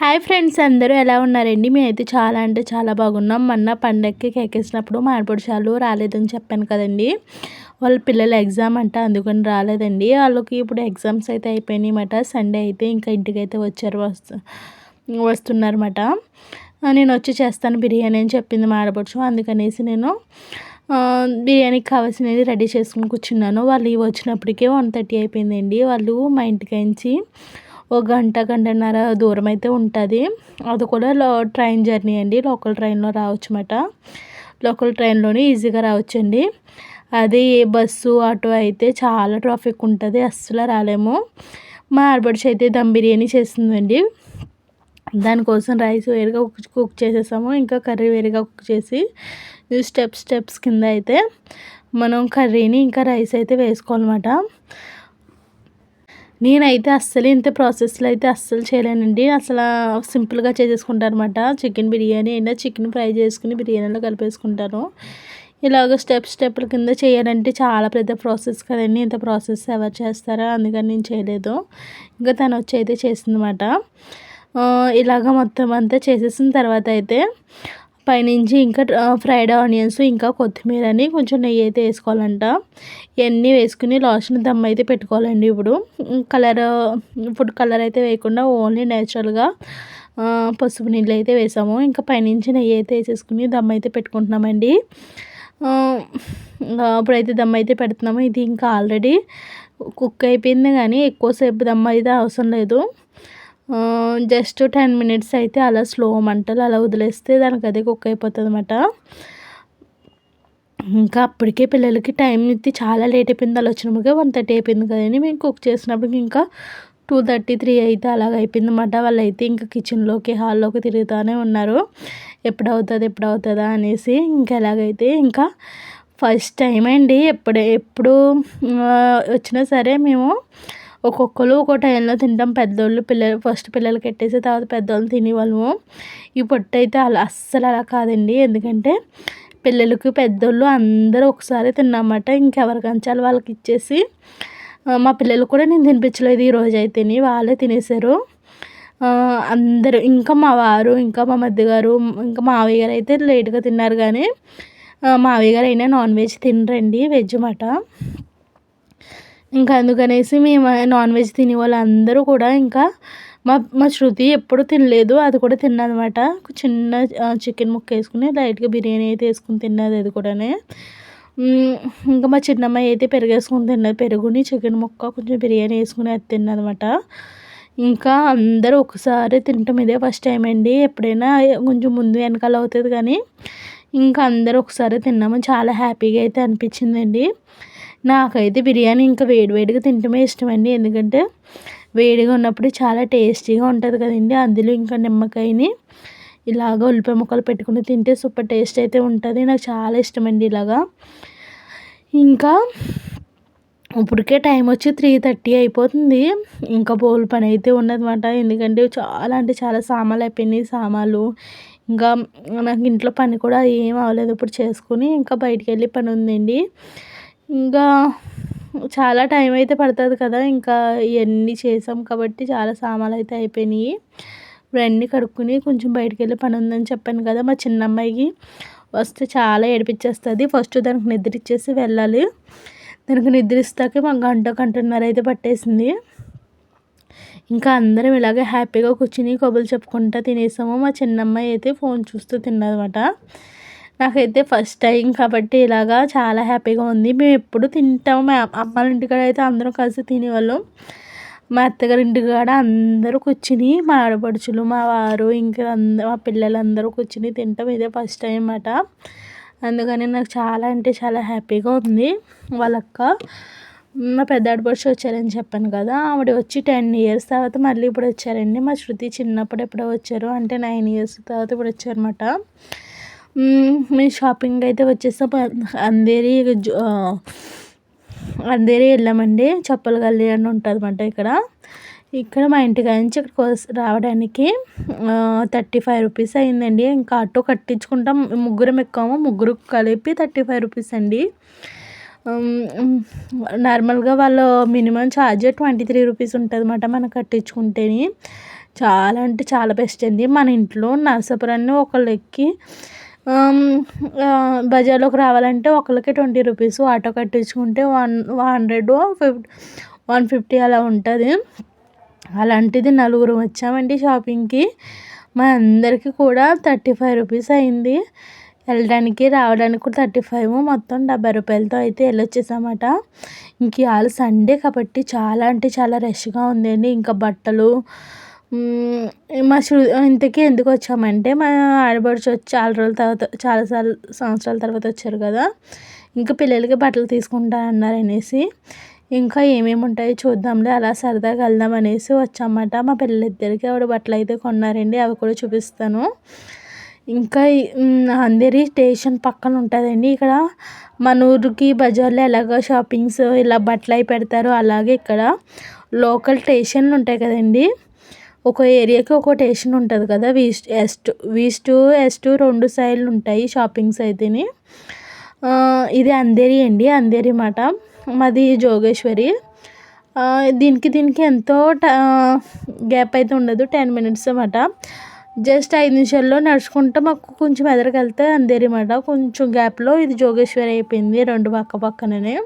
Hi friends అందరూ ఎలా ఉన్నారండి? మేమైతే చాలా అంటే చాలా బాగున్నాం. మొన్న పండగకి కేకేసినప్పుడు చాలు రాలేదని చెప్పాను కదండి. వాళ్ళ పిల్లల ఎగ్జామ్ అంట అందుకని రాలేదండి. వాళ్ళకి ఇప్పుడు ఎగ్జామ్స్ అయితే అయిపోయినాయి అన్నమాట సండే అయితే ఇంకా ఇంటికి అయితే వచ్చారు వస్తు వస్తున్నారన్నమాట. నేను వచ్చి చేస్తాను బిర్యానీ అని చెప్పింది మాడపడుచు అందుకనేసి నేను బిర్యానీకి కావాల్సినవి రెడీ చేసుకుని కూర్చున్నాను. వాళ్ళు వచ్చినప్పటికే వన్ థర్టీ అయిపోయిందండి. వాళ్ళు మా ఇంటికి ఒక గంట గంటన్నర దూరం అయితే ఉంటుంది. అది కూడా లో ట్రైన్ జర్నీ అండి. లోకల్ ట్రైన్లో రావచ్చు అన్నమాట లోకల్ ట్రైన్లోనే ఈజీగా రావచ్చండి. అది బస్సు ఆటో అయితే చాలా ట్రాఫిక్ ఉంటుంది. అస్సలు రాలేము. మా ఆడబడిచి అయితే దమ్ బిర్యానీ చేస్తుందండి. దానికోసం రైస్ వేరుగా కుక్ చేసేసాము. ఇంకా కర్రీ వేరుగా కుక్ చేసి స్టెప్స్ స్టెప్స్ కింద అయితే మనం కర్రీని ఇంకా రైస్ అయితే వేసుకోవాలన్నమాట. నేనైతే అస్సలు ఇంత ప్రాసెస్లో అయితే అస్సలు చేయలేనండి. అసలు సింపుల్గా చేసేసుకుంటాను అనమాట చికెన్ బిర్యానీ అయినా చికెన్ ఫ్రై చేసుకుని బిర్యానీలో కలిపేసుకుంటాను. ఇలాగ స్టెప్ స్టెప్ల కింద చేయాలంటే చాలా పెద్ద ప్రాసెస్ కదండి. ఇంత ప్రాసెస్ ఎవరు చేస్తారా అందుకని నేను చేయలేదు. ఇంకా తను వచ్చి అయితే చేసిందన్నమాట. ఇలాగ మొత్తం అంతా చేసేసిన తర్వాత అయితే పైనుంచి ఇంకా ఫ్రైడ్ ఆనియన్స్ ఇంకా కొత్తిమీర అని కొంచెం నెయ్యి అయితే వేసుకోవాలంట. ఇవన్నీ వేసుకుని లాస్ట్ని దమ్ అయితే పెట్టుకోవాలండి ఇప్పుడు. కలర్ ఫుడ్ కలర్ అయితే వేయకుండా ఓన్లీ నేచురల్గా పసుపు నీళ్ళు అయితే వేసాము. ఇంకా పైనుంచి నెయ్యి అయితే వేసేసుకుని దమ్ అయితే పెట్టుకుంటున్నామండి. అప్పుడైతే దమ్ అయితే పెడుతున్నాము. ఇది ఇంకా ఆల్రెడీ కుక్ అయిపోయింది కానీ ఎక్కువసేపు దమ్ అయితే అవసరం లేదు. జస్ట్ టెన్ మినిట్స్ అయితే అలా స్లో మంటలు అలా వదిలేస్తే దానికి అదే కుక్ అయిపోతుంది అనమాట ఇంకా అప్పటికే పిల్లలకి టైం ఇది చాలా లేట్ అయిపోయింది. అలా వచ్చినప్పుడు వన్ థర్టీ అయిపోయింది కదండి మేము కుక్ చేసినప్పుడు ఇంకా టూ థర్టీ త్రీ అయితే అలాగ అయిపోయింది అనమాట వాళ్ళు అయితే ఇంకా కిచెన్లోకి హాల్లోకి తిరుగుతూనే ఉన్నారు. ఎప్పుడు అవుతుంది ఎప్పుడు అవుతుందా అనేసి ఇంకా ఎలాగైతే ఇంకా ఫస్ట్ టైం అండి. ఎప్పుడు ఎప్పుడు వచ్చినా సరే మేము ఒక్కొక్కరు ఒక్కో టైంలో తింటాం. పెద్దోళ్ళు పిల్లలు ఫస్ట్ పిల్లలకి పెట్టేసి తర్వాత పెద్దోళ్ళు తినేవాళ్ళము. ఈ పొట్టు అయితే అలా అస్సలు అలా కాదండి. ఎందుకంటే పిల్లలకు పెద్దోళ్ళు అందరూ ఒకసారి తిన్నామాట. ఇంకెవరికి అంచాలి వాళ్ళకి ఇచ్చేసి. మా పిల్లలు కూడా నేను తినిపించలేదు ఈరోజు అయితేని. వాళ్ళే తినేసారు అందరూ ఇంకా మా వారు ఇంకా మా మధ్య గారు ఇంకా మావయ్య గారు అయితే లేట్గా తిన్నారు కానీ మావయ్య గారు అయినా నాన్ వెజ్ తినరండి వెజ్ మాట ఇంకా అందుకనేసి మేము నాన్ వెజ్ తినే వాళ్ళందరూ కూడా ఇంకా మా మా శృతి ఎప్పుడు తినలేదు అది కూడా తిన్నదనమాట చిన్న చికెన్ ముక్క వేసుకుని లైట్గా బిర్యానీ అయితే వేసుకుని తిన్నది అది కూడా ఇంకా మా చిన్నమ్మాయి అయితే పెరుగు వేసుకుని తిన్నది పెరుగుని చికెన్ ముక్క కొంచెం బిర్యానీ వేసుకుని అది తిన్నదనమాట ఇంకా అందరూ ఒకసారి తినటం ఇదే ఫస్ట్ టైం అండి ఎప్పుడైనా కొంచెం ముందు వెనకాల అవుతుంది కానీ ఇంకా అందరూ ఒకసారి తిన్నాము చాలా హ్యాపీగా అయితే అనిపించిందండి. నాకైతే బిర్యానీ ఇంకా వేడివేడిగా తింటమే ఇష్టం అండి ఎందుకంటే వేడిగా ఉన్నప్పుడు చాలా టేస్టీగా ఉంటుంది కదండి. అందులో ఇంకా నిమ్మకాయని ఇలాగ ఉల్లిపాయ ముక్కలు పెట్టుకుని తింటే సూపర్ టేస్ట్ అయితే ఉంటుంది. నాకు చాలా ఇష్టం అండి ఇలాగా. ఇంకా ఇప్పటికే టైం వచ్చి త్రీ థర్టీ అయిపోతుంది. ఇంకా బోల్ పని అయితే ఉన్నదన్నమాట. ఎందుకంటే చాలా అంటే చాలా సామాన్లు అయిపోయినాయి. సామాన్లు ఇంకా నాకు ఇంట్లో పని కూడా ఏం అవ్వలేదు. ఇప్పుడు చేసుకుని ఇంకా బయటికి వెళ్ళి పని ఉందండి. ఇంకా చాలా టైం అయితే పడుతుంది కదా ఇంకా ఇవన్నీ చేసాం కాబట్టి చాలా సామాన్లు అయితే అయిపోయినాయి. ఇప్పుడు అన్నీ కడుక్కుని కొంచెం బయటికి వెళ్ళి పని ఉందని చెప్పాను కదా మా చిన్న అమ్మాయికి వస్తే చాలా ఏడిపించేస్తుంది ఫస్ట్ దానికి నిద్ర ఇచ్చేసి వెళ్ళాలి. దానికి నిద్ర ఇస్తాకే మా గంట గంటన్నర అయితే పట్టేసింది. ఇంకా అందరం ఇలాగే హ్యాపీగా కూర్చుని కబుర్లు చెప్పుకుంటా తినేసాము. మా చిన్నమ్మాయి అయితే ఫోన్ చూస్తూ తిన్నదన్నమాట. నాకైతే ఫస్ట్ టైం కాబట్టి ఇలాగా చాలా హ్యాపీగా ఉంది. మేము ఎప్పుడు తింటాము మా అమ్మాళ్ళ ఇంటికాడ అయితే అందరం కలిసి తినేవాళ్ళం. మా అత్తగారి ఇంటికాడ అందరూ కూర్చుని మా ఆడపడుచులు మా వారు ఇంకా మా పిల్లలందరూ కూర్చుని తింటాం. ఇదే ఫస్ట్ టైం అన్నమాట. అందుకని నాకు చాలా అంటే చాలా హ్యాపీగా ఉంది. వాళ్ళక్క మా పెద్ద ఆడపడుచు వచ్చారని చెప్పాను కదా. ఆవిడ వచ్చి టెన్ ఇయర్స్ తర్వాత మళ్ళీ ఇప్పుడు వచ్చారండి. మా శృతి చిన్నప్పుడు ఎప్పుడో వచ్చారు. అంటే నైన్ ఇయర్స్ తర్వాత ఇప్పుడు వచ్చారన్నమాట. మేము షాపింగ్ అయితే వచ్చేసాం. అందేరి అందేరి వెళ్ళామండి. చెప్పలు గల్లి అని ఉంటుంది అనమాట ఇక్కడ. ఇక్కడ మా ఇంటికాడ నుంచి ఇక్కడికి రావడానికి థర్టీ ఫైవ్ రూపీస్ అయిందండి. ఇంకా ఆటో కట్టించుకుంటాం. ముగ్గురం ఎక్కాము. ముగ్గురు కలిపి థర్టీ ఫైవ్ రూపీస్ అండి. నార్మల్గా వాళ్ళు minimum charge twenty three rupees ఉంటుంది అనమాట మనం కట్టించుకుంటేని. చాలా అంటే చాలా బెస్ట్ అండి. మన ఇంట్లో నరసాపురాన్ని ఒకళ్ళు ఎక్కి బజార్లోకి రావాలంటే ఒకరికి twenty rupees auto కట్టించుకుంటే one hundred fifty one fifty అలా ఉంటుంది. అలాంటిది నలుగురు వచ్చామండి షాపింగ్కి. మా అందరికీ కూడా థర్టీ ఫైవ్ రూపీస్ అయింది. వెళ్ళడానికి రావడానికి కూడా థర్టీ ఫైవ్ మొత్తం డెబ్బై రూపాయలతో అయితే వెళ్ళొచ్చేసామట. ఇంక ఇవాళ సండే కాబట్టి చాలా అంటే చాలా రష్గా ఉందండి. ఇంకా బట్టలు మా శృ ఇంతకీ ఎందుకు వచ్చామంటే మా ఆడపడుచు వచ్చి చాలా రోజుల తర్వాత చాలా సార్లు సంవత్సరాల తర్వాత వచ్చారు కదా. ఇంకా పిల్లలకి బట్టలు తీసుకుంటా అన్నారు అనేసి ఇంకా ఏమేమి ఉంటాయో చూద్దాంలే అలా సరదాగా వెళ్దాం అనేసి వచ్చామట. మా పిల్లలిద్దరికి ఆవిడ బట్టలు అయితే కొన్నారండి అవి కూడా చూపిస్తాను. ఇంకా అందరి స్టేషన్ పక్కన ఉంటుందండి. ఇక్కడ మన ఊరికి బజార్లో ఎలాగ షాపింగ్స్ ఇలా బట్టలు అవి పెడతారో. అలాగే ఇక్కడ లోకల్ స్టేషన్లు ఉంటాయి కదండి. ఒక ఏరియాకి ఒక స్టేషన్ ఉంటుంది కదా వీస్ట్ టూ ఎస్ ఎస్ట్ రెండు సైడ్లు ఉంటాయి షాపింగ్స్ అయితేని. ఇది అంధేరి అండి అంధేరి మాట. మాది జోగేశ్వరి. దీనికి దీనికి ఎంతో గ్యాప్ అయితే ఉండదు టెన్ మినిట్స్ అన్నమాట. జస్ట్ ఐదు నిమిషాల్లో నడుచుకుంటే మాకు కొంచెం ఎదరికి వెళ్తే అంధేరి మాట. కొంచెం గ్యాప్లో ఇది జోగేశ్వరి అయిపోయింది రెండు పక్క పక్కననే.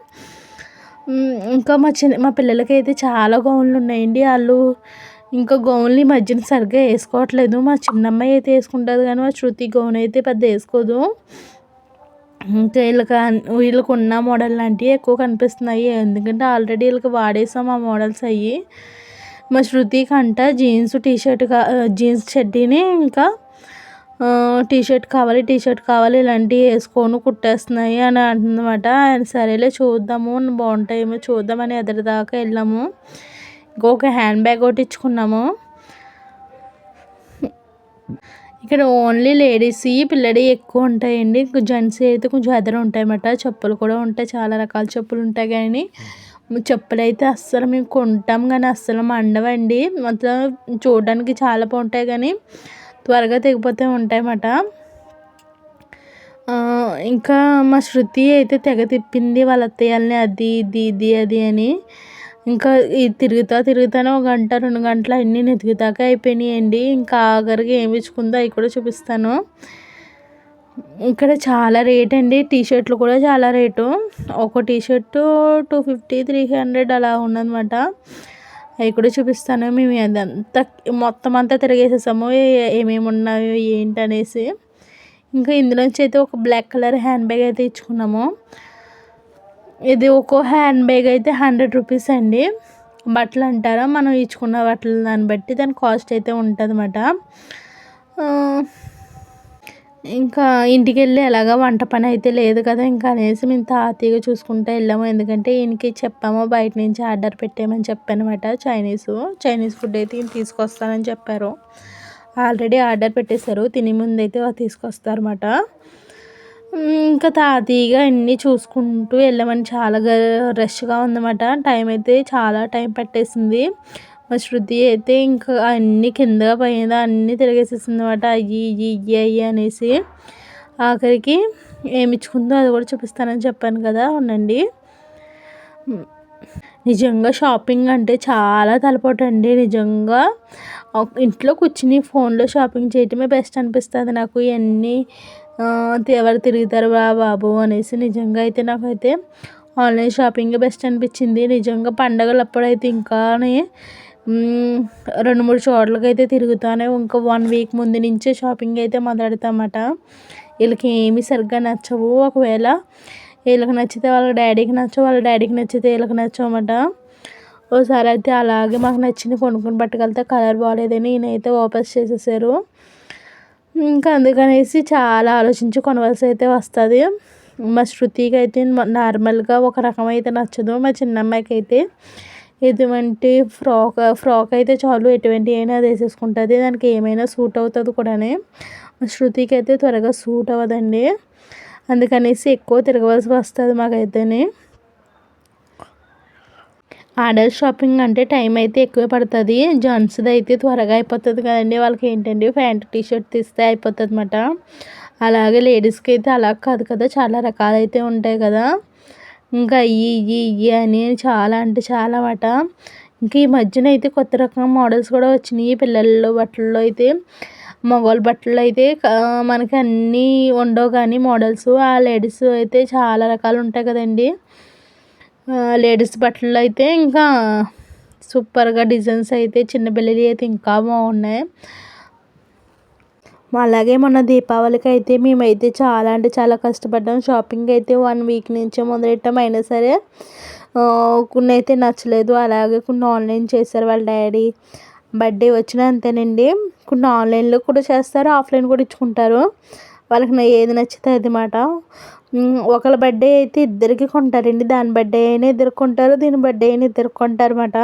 ఇంకా మా చిన్న మా పిల్లలకి అయితే చాలా గౌన్లు ఉన్నాయండి. వాళ్ళు ఇంకా గౌన్లు మధ్యన సరిగ్గా వేసుకోవట్లేదు. మా చిన్నమ్మాయి అయితే వేసుకుంటుంది కానీ మా శృతి గౌన్ అయితే పెద్ద వేసుకోదు. ఇంకా వీళ్ళకి వీళ్ళకి ఉన్న మోడల్ లాంటివి ఎక్కువ కనిపిస్తున్నాయి. ఎందుకంటే ఆల్రెడీ వీళ్ళకి వాడేసాం ఆ మోడల్స్ అవి మా శృతికి అంట జీన్స్ టీషర్ట్ జీన్స్ చెడ్డీని ఇంకా టీషర్ట్ కావాలి టీషర్ట్ కావాలి ఇలాంటివి వేసుకొని కుట్టేస్తున్నాయి అని అంటుందన్నమాట. సరేలే చూద్దాము బాగుంటాయేమో చూద్దామని ఎదురుదాకా వెళ్ళాము. ఇంకొక హ్యాండ్ బ్యాగ్ ఒకటి ఇచ్చుకున్నాము ఇక్కడ ఓన్లీ లేడీస్ పిల్లడి ఎక్కువ ఉంటాయండి. జెంట్స్ అయితే కొంచెం ఎదర ఉంటాయన్నమాట. చెప్పులు కూడా ఉంటాయి చాలా రకాల చెప్పులు ఉంటాయి కానీ చెప్పులు అయితే అస్సలు మేము కొంటాం కానీ అస్సలు మండవండి. మొత్తం చూడడానికి చాలా బాగుంటాయి కానీ త్వరగా తెగిపోతే ఉంటాయన్నమాట. ఇంకా మా శృతి అయితే తెగ తిప్పింది వాళ్ళ అత్తయ్యల్ని అది ఇది ఇది అది అని. ఇంకా ఈ తిరుగుతా తిరుగుతానే ఒక గంట రెండు గంటలు అన్నీ నెతికిదాకా అయిపోయినాయండి. ఇంకా ఆఖరికి ఏమి ఇచ్చుకుందో అవి కూడా చూపిస్తాను. ఇక్కడ చాలా రేట్ అండి. టీ షర్ట్లు కూడా చాలా రేటు. ఒక t shirt two fifty three hundred అలా ఉందన్నమాట అవి కూడా చూపిస్తాను. మేము అదంతా మొత్తం అంతా తిరిగేసేసాము. ఏమేమి ఉన్నాయో ఏంటనేసి. ఇంకా ఇందులోంచి అయితే ఒక బ్లాక్ కలర్ హ్యాండ్ బ్యాగ్ అయితే ఇచ్చుకున్నాము. ఇది ఒక్కో హ్యాండ్ బ్యాగ్ అయితే హండ్రెడ్ రూపీస్ అండి. బట్టలు అంటారా? మనం ఇచ్చుకున్న బట్టలు దాన్ని బట్టి దాని కాస్ట్ అయితే ఉంటుంది అన్నమాట ఇంకా ఇంటికి వెళ్ళి ఎలాగ వంట పని అయితే లేదు కదా ఇంకా అనేసి మేము తాతీగా చూసుకుంటూ వెళ్ళాము. ఎందుకంటే ఈయనకి చెప్పాము బయట నుంచి ఆర్డర్ పెట్టేయమని చెప్పానమాట చైనీస్ చైనీస్ ఫుడ్ అయితే ఈయన తీసుకొస్తానని చెప్పారు. ఆల్రెడీ ఆర్డర్ పెట్టేశారు తిని ముందు అయితే తీసుకొస్తారన్నమాట. ఇంకా తాతీగా అన్నీ చూసుకుంటూ వెళ్ళామని చాలా రష్గా ఉందన్నమాట. టైం అయితే చాలా టైం పట్టేసింది. మా శృతి అయితే ఇంకా అన్నీ కిందగా పైన అన్నీ తిరిగేసేసింది అనమాట అయ్యి ఇయ్యి ఇయ్యి అయ్యి అనేసి ఆఖరికి ఏమిచ్చుకుందో అది కూడా చూపిస్తానని చెప్పాను కదా ఉండండి నిజంగా షాపింగ్ అంటే చాలా తలపోటు అండి నిజంగా ఇంట్లో కూర్చుని ఫోన్లో షాపింగ్ చేయటమే బెస్ట్ అనిపిస్తుంది నాకు. ఇవన్నీ ఎవరు తిరుగుతారు రా బాబు అనేసి నిజంగా అయితే నాకైతే ఆన్లైన్ షాపింగ్ బెస్ట్ అనిపించింది. నిజంగా పండగలు అప్పుడైతే ఇంకానే రెండు మూడు చోట్లకి అయితే తిరుగుతానే. ఇంకా వన్ వీక్ ముందు నుంచే షాపింగ్ అయితే మొదలెడతామట. వీళ్ళకి ఏమీ సరిగ్గా నచ్చవు. ఒకవేళ వీళ్ళకి నచ్చితే వాళ్ళ డాడీకి నచ్చవు వాళ్ళ డాడీకి నచ్చితే వీళ్ళకి నచ్చవమాట. ఓసారి అయితే అలాగే మాకు నచ్చింది కొనుక్కొని పట్టుకెళ్తే కలర్ బాగాలేదని నేనైతే వాపస్ చేసేసారు. ఇంకా అందుకనేసి చాలా ఆలోచించి కొనవలసి అయితే వస్తుంది. మా శృతికి అయితే నార్మల్గా ఒక రకం అయితే నచ్చదు. మా చిన్నమ్మాయికి అయితే ఎటువంటి ఫ్రాక్ ఫ్రాక్ అయితే చాలు ఎటువంటి అయినా అది వేసేసుకుంటుంది. దానికి ఏమైనా సూట్ అవుతుంది కూడా శృతికి అయితే త్వరగా సూట్ అవ్వదండి. అందుకనేసి ఎక్కువ తిరగవలసి వస్తుంది మాకైతేనే. ఆర్డర్ షాపింగ్ అంటే టైం అయితే ఎక్కువ పడుతుంది. జెంట్స్ది అయితే త్వరగా అయిపోతుంది కదండి. వాళ్ళకి ఏంటండి ప్యాంట్ టీషర్ట్ తీస్తే అయిపోతుంది అనమాట అలాగే లేడీస్కి అయితే అలా కాదు కదా. చాలా రకాలు అయితే ఉంటాయి కదా. ఇంకా ఇవి ఇవి అని చాలా అంటే చాలా మాట ఇంక ఈ మధ్యన అయితే కొత్త రకం మోడల్స్ కూడా వచ్చినాయి. పిల్లల్లో బట్టల్లో అయితే మగవాళ్ళ బట్టలు అయితే మనకి అన్నీ ఉండవు కానీ మోడల్స్. ఆ లేడీస్ అయితే చాలా రకాలు ఉంటాయి కదండి. లేడీస్ బట్టలు అయితే ఇంకా సూపర్గా డిజైన్స్ అయితే చిన్న పిల్లలు అయితే ఇంకా బాగున్నాయి. అలాగే మొన్న దీపావళికి అయితే మేమైతే చాలా అంటే చాలా కష్టపడ్డాం. షాపింగ్ అయితే వన్ వీక్ నుంచే మొదలెట్టాం. అయినా సరే కొన్ని అయితే నచ్చలేదు. అలాగే కొన్ని ఆన్లైన్ చేశారు వాళ్ళ డాడీ. బర్త్డే వచ్చిన అంతేనండి. కొన్ని ఆన్లైన్లో కూడా చేస్తారు ఆఫ్లైన్ కూడా ఇచ్చుకుంటారు. వాళ్ళకి ఏది నచ్చితే అది మాట. ఒకళ్ళ బర్త్డే అయితే ఇద్దరికి కొంటారండి. దాని బర్త్డే అయినా ఇద్దరు కొంటారు దీని బర్త్డే అయినా ఇద్దరు అనమాట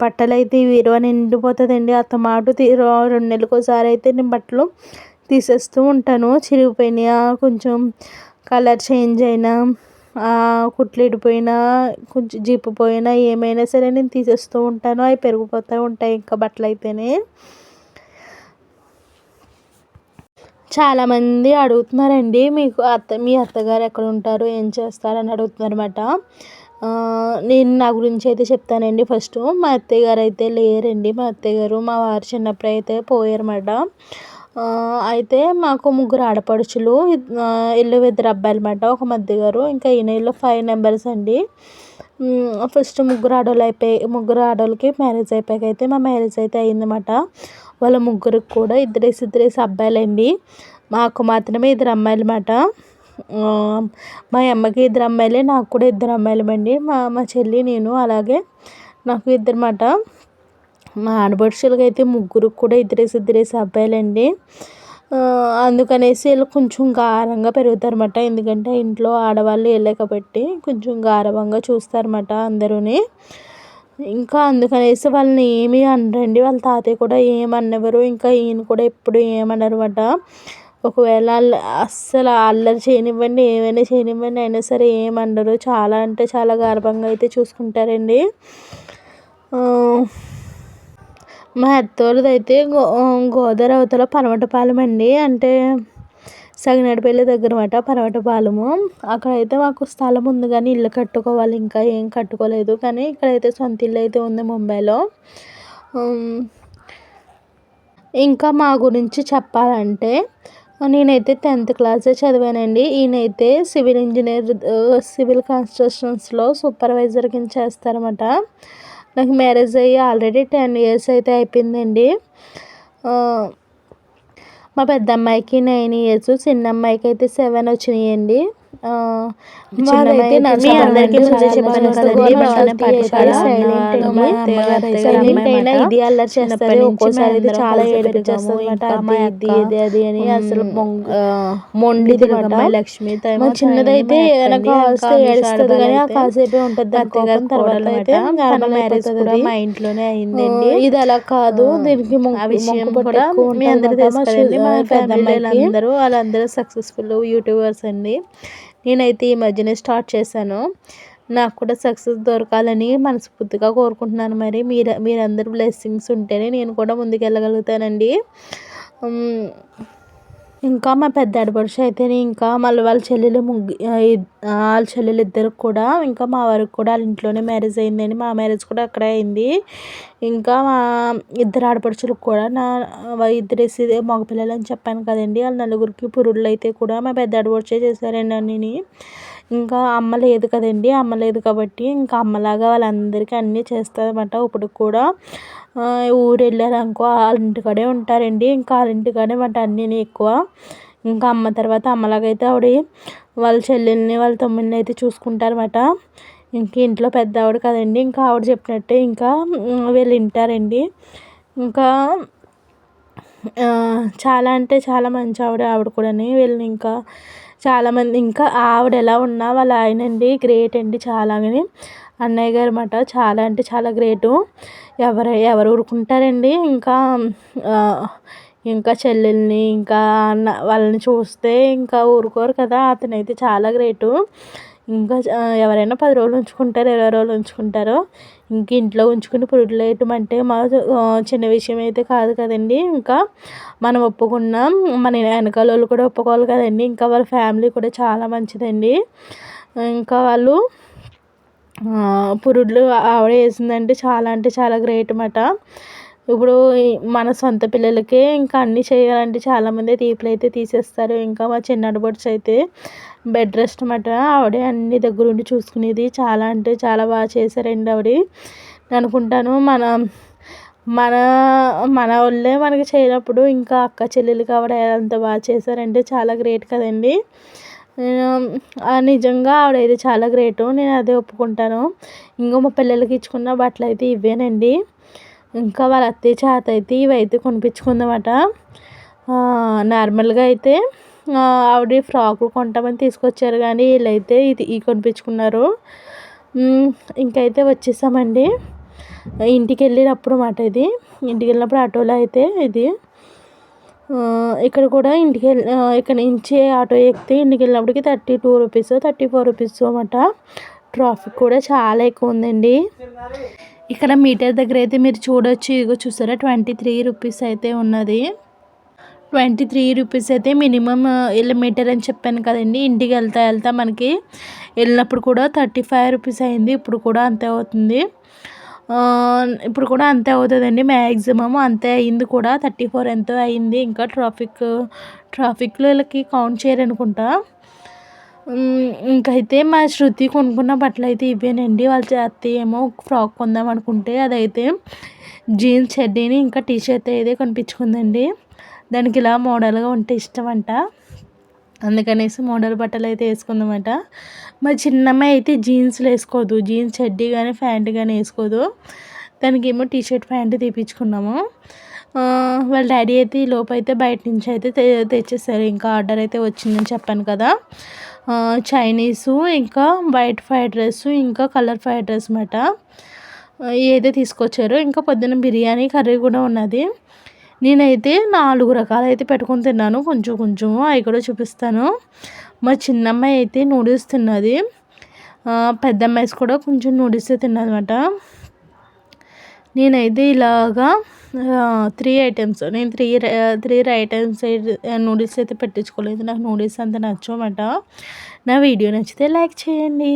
బట్టలు అయితే విరువ నిండిపోతుందండి. అత్తమాటు రెండు నెలలకు ఒకసారి అయితే నేను బట్టలు తీసేస్తూ ఉంటాను. చిరిగిపోయినా కొంచెం కలర్ చేంజ్ అయినా కుట్లు ఇడిపోయినా కొంచెం జీపు పోయినా ఏమైనా సరే నేను తీసేస్తూ ఉంటాను. అవి పెరిగిపోతూ ఉంటాయి ఇంకా బట్టలు అయితేనే. చాలామంది అడుగుతున్నారండి మీకు అత్త మీ అత్తగారు ఎక్కడ ఉంటారు ఏం చేస్తారని అడుగుతున్నారు అనమాట నేను నా గురించి అయితే చెప్తానండి. ఫస్ట్ మా అత్తయ్య గారు అయితే లేరండి. మా అత్తయ్య గారు మా వారు చిన్నప్పుడు అయితే పోయారన్నమాట. అయితే మాకు ముగ్గురు ఆడపడుచులు ఇల్లు ఇద్దరు అబ్బాయిలు అన్నమాట. ఒక మధ్య గారు ఇంకా ఈయన ఇల్లు ఫైవ్ మెంబర్స్ అండి. ఫస్ట్ ముగ్గురు ఆడవాళ్ళు అయిపోయి ముగ్గురు ఆడవాళ్ళకి మ్యారేజ్ అయిపోయాక అయితే మా మ్యారేజ్ అయితే అయిందన్నమాట. వాళ్ళ ముగ్గురికి కూడా ఇద్దరేసి ఇద్దరేసి అబ్బాయిలండి. మాకు మాత్రమే ఇద్దరు అమ్మాయిలు అన్నమాట మా అమ్మకి ఇద్దరు అమ్మాయిలే నాకు కూడా ఇద్దరు అమ్మాయిలమండి. మా మా చెల్లి నేను అలాగే నాకు ఇద్దరు మాట మా ఆడపడుచులకి అయితే ముగ్గురు కూడా ఇద్దరేసి ఇద్దరేసి అబ్బాయిలండి. అందుకనేసి వీళ్ళు కొంచెం గారంగా పెరుగుతారన్నమాట ఎందుకంటే ఇంట్లో ఆడవాళ్ళు వెళ్ళే కాబట్టి కొంచెం గారవంగా చూస్తారన్నమాట అందరూని. ఇంకా అందుకనేసి వాళ్ళని ఏమీ అనరండి. వాళ్ళ తాతయ్య కూడా ఏమన్నెవరు ఇంకా ఈయన కూడా ఎప్పుడు ఏమనరు అన్నమాట ఒకవేళ అస్సలు అల్లరి చేయనివ్వండి ఏమైనా చేయనివ్వండి అయినా సరే ఏమనరు. చాలా అంటే చాలా గర్వంగా అయితే చూసుకుంటారండి. మా అత్తోళ్ళది అయితే గో గోదావరి అవతల పనమటపాలెం అండి. అంటే సగినాడిపల్లి దగ్గర మాట పనమటపాలెము అక్కడైతే మాకు స్థలం ఉంది కానీ ఇల్లు కట్టుకోవాలి ఇంకా ఏం కట్టుకోలేదు. కానీ ఇక్కడైతే సొంత ఇల్లు అయితే ఉంది ముంబైలో. ఇంకా మా గురించి చెప్పాలంటే నేనైతే టెన్త్ క్లాసే చదివానండి. ఈయనైతే సివిల్ ఇంజనీర్ సివిల్ కన్స్ట్రక్షన్స్లో సూపర్వైజర్ కింద చేస్తారన్నమాట. నాకు మ్యారేజ్ అయ్యి ఆల్రెడీ టెన్ ఇయర్స్ అయితే అయిపోయిందండి. మా పెద్ద అమ్మాయికి నైన్ ఇయర్స్ చిన్న అమ్మాయికి అయితే సెవెన్ వచ్చినాయండి. మీ ఇది అల్లరి చేస్తారు ఒక్కోసారి ఇది చాలా అది ఇది అది అని అసలు మొండిది లక్ష్మి చిన్నదైతే వెనక వస్తే ఏడుస్తుంది కానీ ఆ కాసేపే ఉంటుంది దాని తర్వాత అయితే మ్యారేజ్ కూడా మా ఇంట్లోనే అయిందండి ఇది అలా కాదు. దీనికి ఆ విషయం కూడా మీ అందరూ తెలుసు మా ఫ్యామిలీ అందరూ వాళ్ళందరూ సక్సెస్ఫుల్ యూట్యూబర్స్ అండి. నేనైతే ఈ మధ్యనే స్టార్ట్ చేశాను. నాకు కూడా సక్సెస్ దొరకాలని మనస్ఫూర్తిగా కోరుకుంటున్నాను మరి. మీరు మీరందరూ బ్లెస్సింగ్స్ ఉంటేనే నేను కూడా ముందుకు వెళ్ళగలుగుతానండి ఇంకా మా పెద్ద ఆడపడుచు అయితే ఇంకా మళ్ళీ వాళ్ళ చెల్లెలు ముగ్గు వాళ్ళ చెల్లెలు ఇద్దరు కూడా ఇంకా మా వారికి కూడా వాళ్ళ ఇంట్లోనే మ్యారేజ్ అయిందండి మా మ్యారేజ్ కూడా అక్కడే అయింది. ఇంకా మా ఇద్దరు ఆడపడుచులకు కూడా నా ఇద్దరేసి మగపిల్లలు అని చెప్పాను కదండి. వాళ్ళ నలుగురికి పురుళ్ళు అయితే కూడా మా పెద్ద ఆడపడుచే చేశారండి అన్నీ ఇంకా అమ్మ లేదు కదండి అమ్మ లేదు కాబట్టి ఇంకా అమ్మలాగా వాళ్ళందరికీ అన్నీ చేస్తారన్నమాట. ఇప్పుడు కూడా ఊరు వెళ్ళారనుకో వాళ్ళ ఇంటికాడే ఉంటారండి. ఇంకా వాళ్ళ ఇంటికాడే మాట అన్నీ ఎక్కువ. ఇంకా అమ్మ తర్వాత అమ్మలాగైతే ఆవిడ వాళ్ళ చెల్లెల్ని వాళ్ళ తమ్ముడిని అయితే చూసుకుంటారన్నమాట. ఇంక ఇంట్లో పెద్ద ఆవిడ కదండి. ఇంకా ఆవిడ చెప్పినట్టే ఇంకా వీళ్ళు వింటారండి. ఇంకా చాలా అంటే చాలా మంచి ఆవిడ ఆవిడ కూడాని వీళ్ళని ఇంకా చాలామంది ఇంకా ఆవిడ ఎలా ఉన్నా వాళ్ళ ఆయన అండి గ్రేట్ అండి. చాలాగాని అన్నయ్య గారు మాట చాలా అంటే చాలా గ్రేటు. ఎవరు ఎవరు ఊరుకుంటారండి? ఇంకా ఇంకా చెల్లెల్ని ఇంకా అన్న వాళ్ళని చూస్తే ఇంకా ఊరుకోరు కదా. అతనైతే చాలా గ్రేటు. ఇంకా ఎవరైనా పది రోజులు ఉంచుకుంటారు ఇరవై రోజులు ఉంచుకుంటారు. ఇంక ఇంట్లో ఉంచుకుని పురుడు అంటే మా చిన్న విషయం అయితే కాదు కదండి. ఇంకా మనం ఒప్పుకున్నాం మన వెనకాల వాళ్ళు కూడా ఒప్పుకోవాలి కదండి. ఇంకా వాళ్ళ ఫ్యామిలీ కూడా చాలా మంచిదండి. ఇంకా వాళ్ళు పురుడ్లు ఆవిడ వేసిందంటే చాలా అంటే చాలా గ్రేట్ అన్నమాట. ఇప్పుడు మన సొంత పిల్లలకే ఇంకా అన్నీ చేయాలంటే చాలామంది తీపులు అయితే తీసేస్తారు. ఇంకా మా చిన్నటి బొడ్స్ అయితే బెడ్ రెస్ట్ అన్నమాట. ఆవిడే అన్ని దగ్గరుండి చూసుకునేది. చాలా అంటే చాలా బాగా చేశారండి ఆవిడ. అనుకుంటాను మన మన మన వాళ్ళే మనకి చేయనప్పుడు ఇంకా అక్క చెల్లెలకి ఆవిడ ఎంత బాగా చేశారంటే చాలా గ్రేట్ కదండి. నిజంగా ఆవిడైతే చాలా గ్రేటు. నేను అదే ఒప్పుకుంటాను. ఇంకో మా పిల్లలకి ఇచ్చుకున్న బట్టలు అయితే ఇవేనండి. ఇంకా వాళ్ళ అత్తయ్య చేత అయితే ఇవైతే కొనిపించుకుందన్నమాట. నార్మల్గా అయితే ఆవిడ ఫ్రాకులు కొంటామని తీసుకొచ్చారు కానీ వీళ్ళైతే ఇది ఈ కొనిపించుకున్నారు. ఇంకైతే వచ్చేసామండి. ఇంటికి వెళ్ళినప్పుడు మాట ఇది. ఇంటికి వెళ్ళినప్పుడు ఆటోలో అయితే ఇది. ఇక్కడ కూడా ఇంటికి వెళ్ళి ఇక్కడ నుంచి ఆటో ఎక్కితే ఇంటికి వెళ్ళినప్పటికి thirty two rupees thirty four rupees అన్నమాట. ట్రాఫిక్ కూడా చాలా ఎక్కువ ఉందండి. ఇక్కడ మీటర్ దగ్గర అయితే మీరు చూడొచ్చు. ఇగో చూసారా? ట్వంటీ త్రీ రూపీస్ అయితే ఉన్నది. ట్వంటీ త్రీ రూపీస్ అయితే మినిమం మీటర్ అని చెప్పాను కదండి. ఇంటికి వెళ్తా వెళ్తా మనకి వెళ్ళినప్పుడు కూడా థర్టీ ఫైవ్ రూపీస్ అయింది. ఇప్పుడు కూడా అంతే అవుతుంది. ఇప్పుడు కూడా అంతే అవుతుందండి. మ్యాక్సిమం అంతే అయింది కూడా. థర్టీ ఫోర్ ఎంతో అయింది. ఇంకా ట్రాఫిక్ ట్రాఫిక్లో వీళ్ళకి కౌంట్ చేయరనుకుంటా. ఇంకైతే మా శృతి కొనుక్కున్న బట్టలు అయితే ఇవేనండి. వాళ్ళ చేస్తే ఏమో ఫ్రాక్ కొందాం అనుకుంటే అదైతే జీన్స్ చెడ్డీని ఇంకా టీ షర్ట్ అయితే కనిపించుకుందండి. దానికి ఇలా మోడల్గా ఉంటే ఇష్టం అంట అందుకనేసి మోడల్ బట్టలు అయితే వేసుకుందామట. మా చిన్నమ్మాయి అయితే జీన్స్లు వేసుకోదు. జీన్స్ చెడ్డీ కానీ ప్యాంట్ కానీ వేసుకోదు. దానికి ఏమో టీ షర్ట్ ప్యాంట్ తీపించుకున్నాము వాళ్ళ డాడీ అయితే ఈ లోపు అయితే బయట నుంచి అయితే తెచ్చేసారు. ఇంకా ఆర్డర్ అయితే వచ్చిందని చెప్పాను కదా. చైనీసు ఇంకా వైట్ ఫ్రైడ్ రైస్ ఇంకా కలర్ ఫ్రైడ్ రైస్ అన్నమాట ఏదో తీసుకొచ్చారు. ఇంకా పొద్దున్న బిర్యానీ కర్రీ కూడా ఉన్నది. నేనైతే నాలుగు రకాలైతే పెట్టుకొని తిన్నాను. కొంచెం కొంచెం అవి కూడా చూపిస్తాను. మా చిన్నమ్మాయి అయితే నూడిల్స్ తిన్నది. పెద్ద అమ్మాయి కూడా కొంచెం నూడిల్స్ తిన్నదన్నమాట. నేనైతే ఇలాగా త్రీ ఐటమ్స్ నేను త్రీ త్రీ ఐటమ్స్ నూడిల్స్ అయితే పెట్టించుకోలేదు. నాకు నూడిల్స్ అంత నచ్చమాట నా వీడియో నచ్చితే లైక్ చేయండి.